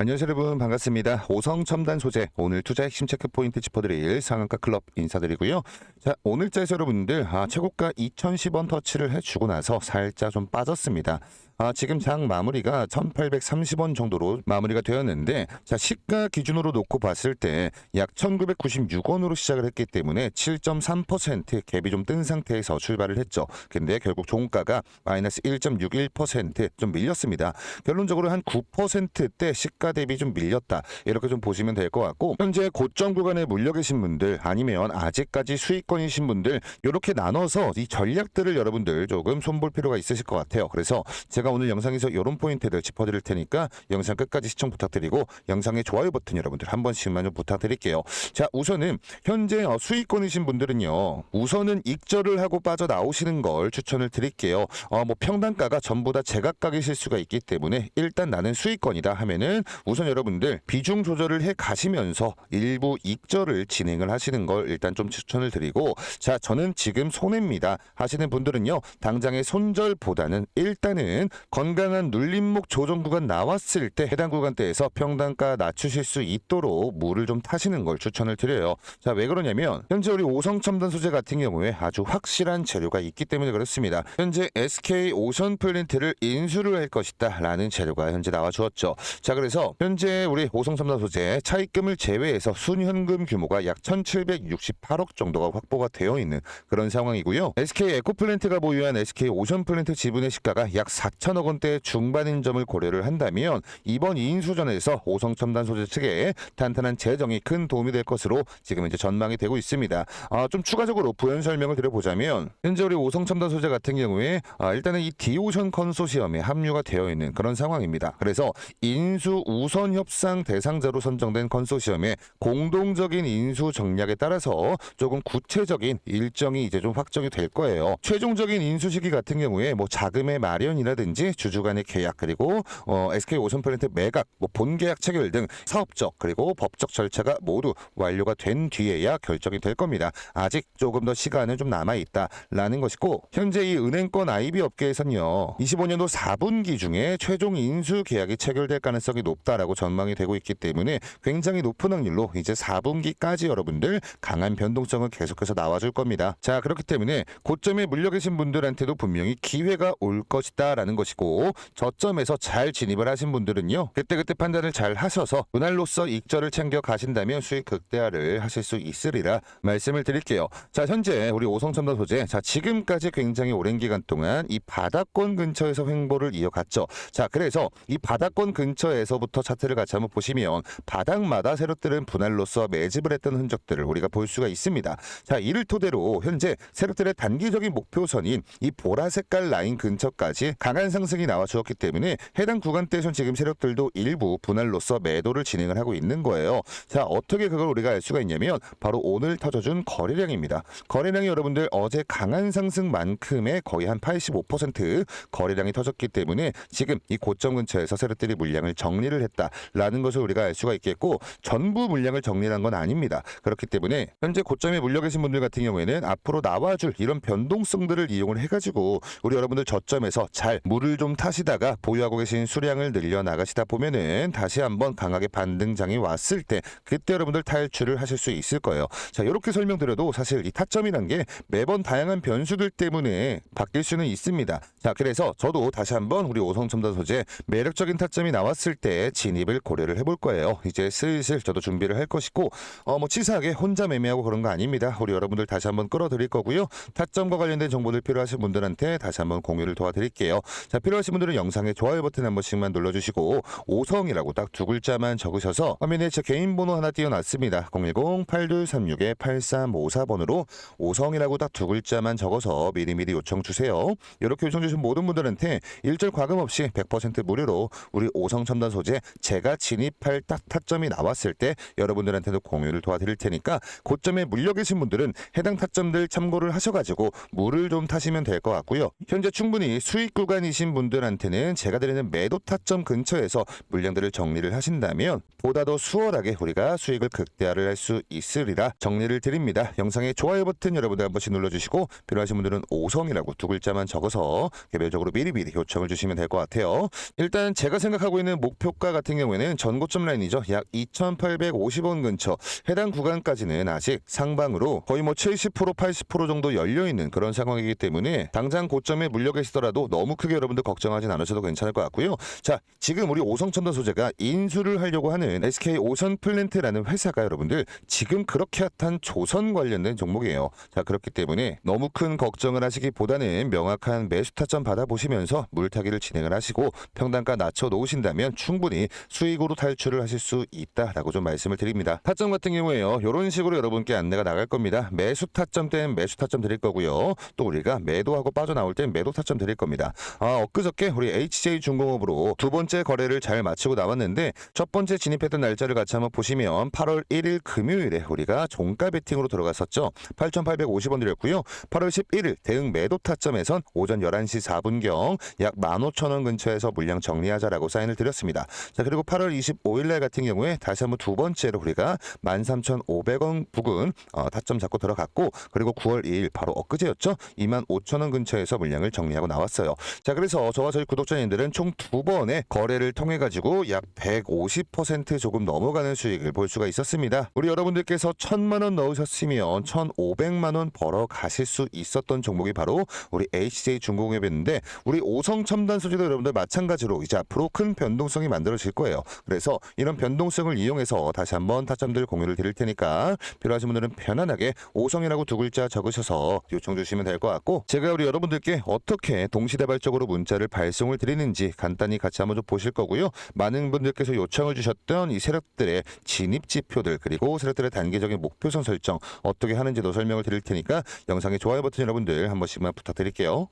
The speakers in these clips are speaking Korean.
안녕하세요 여러분 반갑습니다. 오성 첨단 소재 오늘 투자 핵심 체크 포인트 짚어드릴 상한가 클럽 인사드리고요. 자 오늘자에서 여러분들 아, 최고가 2,010원 터치를 해주고 나서 살짝 좀 빠졌습니다. 아, 지금 장 마무리가 1,830원 정도로 마무리가 되었는데 자 시가 기준으로 놓고 봤을 때 약 1,996원으로 시작을 했기 때문에 7.3% 갭이 좀 뜬 상태에서 출발을 했죠. 근데 결국 종가가 마이너스 1.61%좀 밀렸습니다. 결론적으로 한 9%대 시가 대비 좀 밀렸다. 이렇게 좀 보시면 될 것 같고 현재 고점 구간에 물려 계신 분들 아니면 아직까지 수익권이신 분들 이렇게 나눠서 이 전략들을 여러분들 조금 손볼 필요가 있으실 것 같아요. 그래서 제가 오늘 영상에서 이런 포인트를 짚어드릴 테니까 영상 끝까지 시청 부탁드리고 영상의 좋아요 버튼 여러분들 한 번씩만 좀 부탁드릴게요. 자 우선은 현재 어, 수익권이신 분들은요 우선은 익절을 하고 빠져나오시는 걸 추천을 드릴게요. 어, 뭐 평단가가 전부 다 제각각이실 수가 있기 때문에 일단 나는 수익권이다 하면은 우선 여러분들 비중 조절을 해 가시면서 일부 익절을 진행을 하시는 걸 일단 좀 추천을 드리고 자 저는 지금 손해입니다 하시는 분들은요 당장의 손절보다는 일단은 건강한 눌림목 조정 구간 나왔을 때 해당 구간대에서 평단가 낮추실 수 있도록 물을 좀 타시는 걸 추천을 드려요. 자 왜 그러냐면 현재 우리 오성 첨단 소재 같은 경우에 아주 확실한 재료가 있기 때문에 그렇습니다. 현재 SK 오션 플랜트를 인수를 할 것이다 라는 재료가 현재 나와 주었죠. 자 그래서 현재 우리 오성 첨단 소재 차입금을 제외해서 순현금 규모가 약 1768억 정도가 확보가 되어 있는 그런 상황이고요. SK 에코플랜트가 보유한 SK 오션 플랜트 지분의 시가가 약4 천억 원대 중반인 점을 고려를 한다면 이번 인수전에서 오성 첨단 소재 측에 탄탄한 재정이 큰 도움이 될 것으로 지금 이제 전망이 되고 있습니다. 아, 좀 추가적으로 부연 설명을 드려보자면 현재 우리 오성 첨단 소재 같은 경우에 아, 일단은 이 디오션 컨소시엄에 합류가 되어 있는 그런 상황입니다. 그래서 인수 우선 협상 대상자로 선정된 컨소시엄의 공동적인 인수 전략에 따라서 조금 구체적인 일정이 이제 좀 확정이 될 거예요. 최종적인 인수 시기 같은 경우에 뭐 자금의 마련이라든지 주주 간의 계약 그리고 어, SK 오션 플랜트 매각, 뭐 본계약 체결 등 사업적 그리고 법적 절차가 모두 완료가 된 뒤에야 결정이 될 겁니다. 아직 조금 더 시간은 좀 남아 있다라는 것이고 현재 이 은행권 IB 업계에서는요 25년도 4분기 중에 최종 인수 계약이 체결될 가능성이 높다라고 전망이 되고 있기 때문에 굉장히 높은 확률로 이제 4분기까지 여러분들 강한 변동성은 계속해서 나와줄 겁니다. 자 그렇기 때문에 고점에 물려 계신 분들한테도 분명히 기회가 올 것이다라는 것이고 저점에서 잘 진입을 하신 분들은요 그때그때 판단을 잘 하셔서 그날로서 익절을 챙겨 가신다면 수익 극대화를 하실 수 있으리라 말씀을 드릴게요. 자 현재 우리 오성첨단 소재 자 지금까지 굉장히 오랜 기간 동안 이 바닥권 근처에서 횡보를 이어갔죠. 자 그래서 이 바닥권 근처에서부터 차트를 같이 한번 보시면 바닥마다 세력들은 분할로서 매집을 했던 흔적들을 우리가 볼 수가 있습니다. 자 이를 토대로 현재 세력들의 단기적인 목표선인 이 보라 색깔 라인 근처까지 강한 상승이 나와 주었기 때문에 해당 구간대에선 지금 세력들도 일부 분할로서 매도를 진행을 하고 있는 거예요. 자 어떻게 그걸 우리가 알 수가 있냐면 바로 오늘 터져준 거래량입니다. 거래량이 여러분들 어제 강한 상승만큼의 거의 한 85% 거래량이 터졌기 때문에 지금 이 고점 근처에서 세력들이 물량을 정리를 했다라는 것을 우리가 알 수가 있겠고 전부 물량을 정리한 건 아닙니다. 그렇기 때문에 현재 고점에 물려 계신 분들 같은 경우에는 앞으로 나와줄 이런 변동성들을 이용을 해가지고 우리 여러분들 저점에서 잘 물을 좀 타시다가 보유하고 계신 수량을 늘려 나가시다 보면은 다시 한번 강하게 반등장이 왔을 때 그때 여러분들 탈출을 하실 수 있을 거예요. 자 이렇게 설명드려도 사실 이 타점이란 게 매번 다양한 변수들 때문에 바뀔 수는 있습니다. 자 그래서 저도 다시 한번 우리 오성 첨단 소재 매력적인 타점이 나왔을 때 진입을 고려를 해볼 거예요. 이제 슬슬 저도 준비를 할 것이고 어 뭐 치사하게 혼자 매매하고 그런 거 아닙니다. 우리 여러분들 다시 한번 끌어드릴 거고요. 타점과 관련된 정보들 필요하신 분들한테 다시 한번 공유를 도와드릴게요. 자 필요하신 분들은 영상에 좋아요 버튼 한 번씩만 눌러주시고 오성이라고 딱 두 글자만 적으셔서 화면에 제 개인 번호 하나 띄워놨습니다. 010-8236-8354번으로 오성이라고 딱 두 글자만 적어서 미리미리 요청 주세요. 이렇게 요청 주신 모든 분들한테 일절 과금 없이 100% 무료로 우리 오성 첨단 소재 제가 진입할 딱 타점이 나왔을 때 여러분들한테도 공유를 도와드릴 테니까 고점에 물려 계신 분들은 해당 타점들 참고를 하셔가지고 물을 좀 타시면 될 것 같고요. 현재 충분히 수익 구간이 신 타점이신 분들한테는 제가 드리는 매도 타점 근처에서 물량들을 정리를 하신다면 보다 더 수월하게 우리가 수익을 극대화를 할 수 있으리라 정리를 드립니다. 영상의 좋아요 버튼 여러분들 한 번씩 눌러주시고 필요하신 분들은 오성이라고 두 글자만 적어서 개별적으로 미리미리 요청을 주시면 될 것 같아요. 일단 제가 생각하고 있는 목표가 같은 경우에는 전고점 라인이죠. 약 2,850원 근처 해당 구간까지는 아직 상방으로 거의 뭐 70% 80% 정도 열려 있는 그런 상황이기 때문에 당장 고점에 물려 계시더라도 너무 크게 여러분들 걱정하진 않으셔도 괜찮을 것 같고요. 자, 지금 우리 오성첨단 소재가 인수를 하려고 하는 SK 오선 플랜트라는 회사가 여러분들 지금 그렇게 핫한 조선 관련된 종목이에요. 자, 그렇기 때문에 너무 큰 걱정을 하시기보다는 명확한 매수 타점 받아보시면서 물타기를 진행을 하시고 평단가 낮춰 놓으신다면 충분히 수익으로 탈출을 하실 수 있다라고 좀 말씀을 드립니다. 타점 같은 경우에요. 이런 식으로 여러분께 안내가 나갈 겁니다. 매수 타점 땐 매수 타점 드릴 거고요. 또 우리가 매도하고 빠져나올 땐 매도 타점 드릴 겁니다. 아, 엊그저께 우리 HJ 중공업으로 두 번째 거래를 잘 마치고 나왔는데 첫 번째 진입 했던 날짜를 같이 한번 보시면 8월 1일 금요일에 우리가 종가 베팅으로 들어갔었죠. 8,850원 드렸고요. 8월 11일 대응 매도 타점에선 오전 11시 4분경 약 15,000원 근처에서 물량 정리하자라고 사인을 드렸습니다. 자, 그리고 8월 25일 날 같은 경우에 다시 한번 두 번째로 우리가 13,500원 부근 어, 타점 잡고 들어갔고 그리고 9월 2일 바로 엊그제였죠. 25,000원 근처에서 물량을 정리하고 나왔어요. 자, 그래서 저와 저희 구독자님들은 총 두 번의 거래를 통해 가지고 약 150% 조금 넘어가는 수익을 볼 수가 있었습니다. 우리 여러분들께서 1,000만 원 넣으셨으면 1,500만 원 벌어 가실 수 있었던 종목이 바로 우리 HJ 중공업이었는데 우리 오성 첨단 소재도 여러분들 마찬가지로 이제 앞으로 큰 변동성이 만들어질 거예요. 그래서 이런 변동성을 이용해서 다시 한번 타점들 공유를 드릴 테니까 필요하신 분들은 편안하게 오성이라고 두 글자 적으셔서 요청 주시면 될 것 같고 제가 우리 여러분들께 어떻게 동시다발적으로 문자를 발송을 드리는지 간단히 같이 한번 좀 보실 거고요. 많은 분들께서 요청을 주셨던 이 세력들의 진입 지표들 그리고 세력들의 단계적인 목표선 설정 어떻게 하는지도 설명을 드릴 테니까 영상의 좋아요 버튼 여러분들 한 번씩만 부탁드릴게요.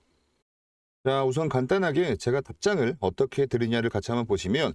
자, 우선 간단하게 제가 답장을 어떻게 드리냐를 같이 한번 보시면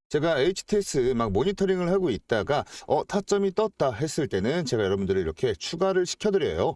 제가 HTS 막 모니터링을 하고 있다가 어 타점이 떴다 했을 때는 제가 여러분들을 이렇게 추가를 시켜드려요.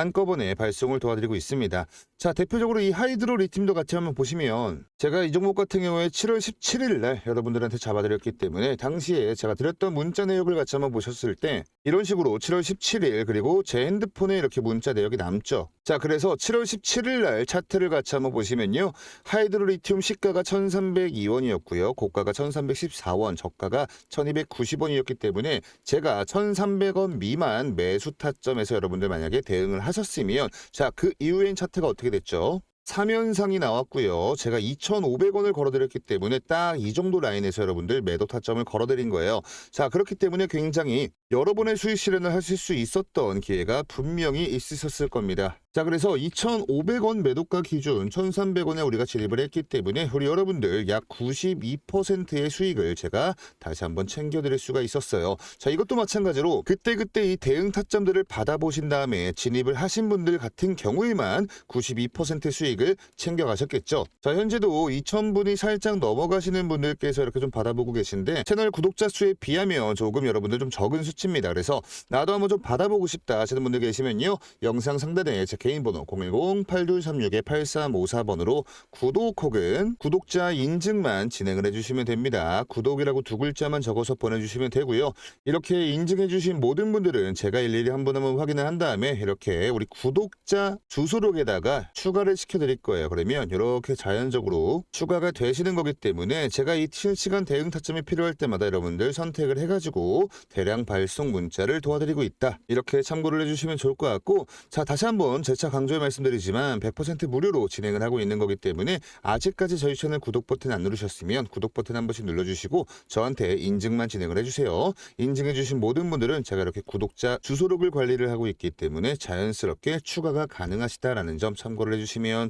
한꺼번에 발송을 도와드리고 있습니다. 자, 대표적으로 이 하이드로 리튬도 같이 한번 보시면 제가 이 종목 같은 경우에 7월 17일 날 여러분들한테 잡아드렸기 때문에 당시에 제가 드렸던 문자 내역을 같이 한번 보셨을 때 이런 식으로 7월 17일 그리고 제 핸드폰에 이렇게 문자 내역이 남죠. 자, 그래서 7월 17일 날 차트를 같이 한번 보시면요. 하이드로 리튬 시가가 1,302원이었고요. 고가가 1,314원, 저가가 1,290원이었기 때문에 제가 1,300원 미만 매수 타점에서 여러분들 만약에 대응을 하셨으면 자, 그 이후엔 차트가 어떻게 됐죠? 3연상이 나왔고요. 제가 2,500원을 걸어드렸기 때문에 딱 이 정도 라인에서 여러분들 매도 타점을 걸어드린 거예요. 자, 그렇기 때문에 굉장히 여러 번의 수익 실현을 하실 수 있었던 기회가 분명히 있으셨을 겁니다. 자, 그래서 2,500원 매도가 기준 1,300원에 우리가 진입을 했기 때문에 우리 여러분들 약 92%의 수익을 제가 다시 한번 챙겨드릴 수가 있었어요. 자, 이것도 마찬가지로 그때그때 이 대응 타점들을 받아보신 다음에 진입을 하신 분들 같은 경우에만 92% 수익 을 챙겨가셨겠죠. 자, 현재도 2,000분이 살짝 넘어가시는 분들께서 이렇게 좀 받아보고 계신데 채널 구독자 수에 비하면 조금 여러분들 좀 적은 수치입니다. 그래서 나도 한번 좀 받아보고 싶다 하시는 분들 계시면요. 영상 상단에 제 개인 번호 010-8236-8354번으로 구독 혹은 구독자 인증만 진행을 해주시면 됩니다. 구독이라고 두 글자만 적어서 보내주시면 되고요. 이렇게 인증해주신 모든 분들은 제가 일일이 한 분한분 확인을 한 다음에 이렇게 우리 구독자 주소록에다가 추가를 시켜 드릴 거예요. 그러면 이렇게 자연적으로 추가가 되시는 거기 때문에 제가 이 실시간 대응 타점이 필요할 때마다 여러분들 선택을 해가지고 대량 발송 문자를 도와드리고 있다. 이렇게 참고를 해주시면 좋을 것 같고 자 다시 한번 재차 강조해 말씀드리지만 100% 무료로 진행을 하고 있는 거기 때문에 아직까지 저희 채널 구독 버튼 안 누르셨으면 구독 버튼 한 번씩 눌러주시고 저한테 인증만 진행을 해주세요. 인증해주신 모든 분들은 제가 이렇게 구독자 주소록을 관리를 하고 있기 때문에 자연스럽게 추가가 가능하시다라는 점 참고를 해주시면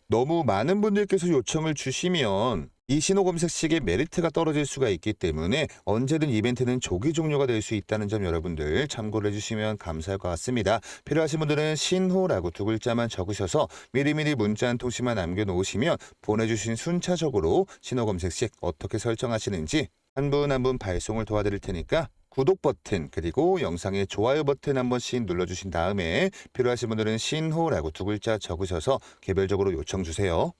너무 많은 분들께서 요청을 주시면 이 신호 검색식의 메리트가 떨어질 수가 있기 때문에 언제든 이벤트는 조기 종료가 될 수 있다는 점 여러분들 참고를 해주시면 감사할 것 같습니다. 필요하신 분들은 신호라고 두 글자만 적으셔서 미리미리 문자 한 통씩만 남겨놓으시면 보내주신 순차적으로 신호 검색식 어떻게 설정하시는지 한 분 한분 발송을 도와드릴 테니까 구독 버튼 그리고 영상의 좋아요 버튼 한 번씩 눌러주신 다음에 필요하신 분들은 신호라고 두 글자 적으셔서 개별적으로 요청 주세요.